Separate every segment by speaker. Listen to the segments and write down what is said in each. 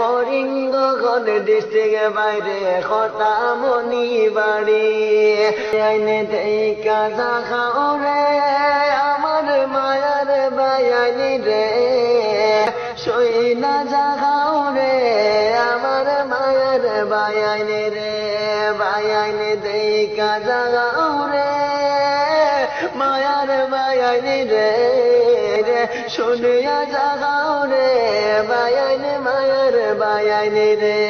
Speaker 1: করিঙ্গগঞ্জ district বাইরে খতামনি বাড়ি। আইনে দেখা দেখাও রে আমার মায়ার বায়ানি রে। সই না জাগাও রে আমার মায়ার বায়ানি রে। বায়ানি দেখা জাগাও রে মায়ার বায়ানি রে। শুনিয়া জাগাও রে বায়ানি বায়ানি রে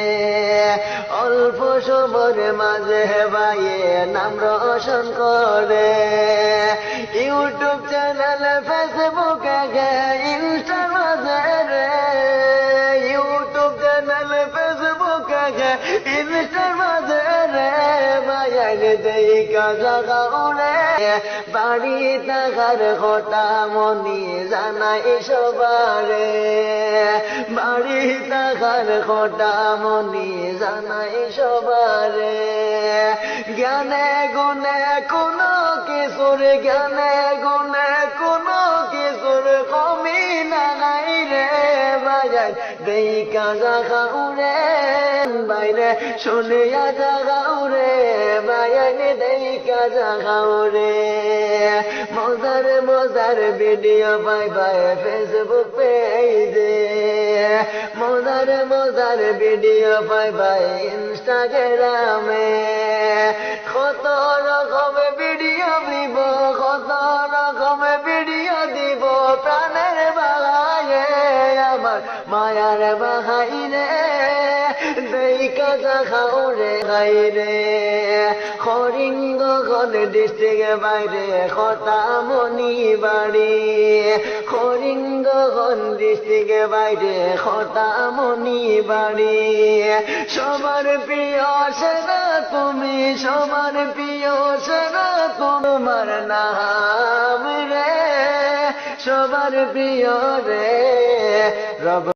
Speaker 1: অল্প সময়ের মাঝে বাইয়ে নাম রোশন করে ইউটিউব চ্যানেল ফেসবুকে ইনস্টার মাঝে ইউটিউব চ্যানেল ফেসবুকে গে দেখা জাগাও রে বাড়ি থাকার কথা মনি জানাই সবারে। বাড়ি থাকার কথা মনি জানাই সবারে। জ্ঞানে গুণে কোনো কিছুর, জ্ঞানে গুণে কোনো কিছুর কমি নাই রে বাজার। দেখা জাগাও রে বাইরে শুনিয়া জাগাও রে বায়ানে দেখা জাগাও রে মজার মজার ভিডিও পাই পাই ফেসবুক পেজে মজার মজার ভিডিও পাই পাই ইনস্টাগ্রামে কত রকম ভিডিও দিব কত রকম ভিডিও দিব প্রাণের বাগায়ে আমার মায়ার বাহাই রে দেখা দেখাও রে গাই রে হরিঙ্গগঞ্জ ডিস্ট্রিক্ট বাইরে খতামনি বাড়ি। হরিঙ্গগঞ্জ ডিস্ট্রিক্ট বাইরে খতামনি বাড়ি। সবার প্রিয় সেরা তুমি, সবার প্রিয় সেরা তোমার নাম রে। সবার প্রিয় রে, রব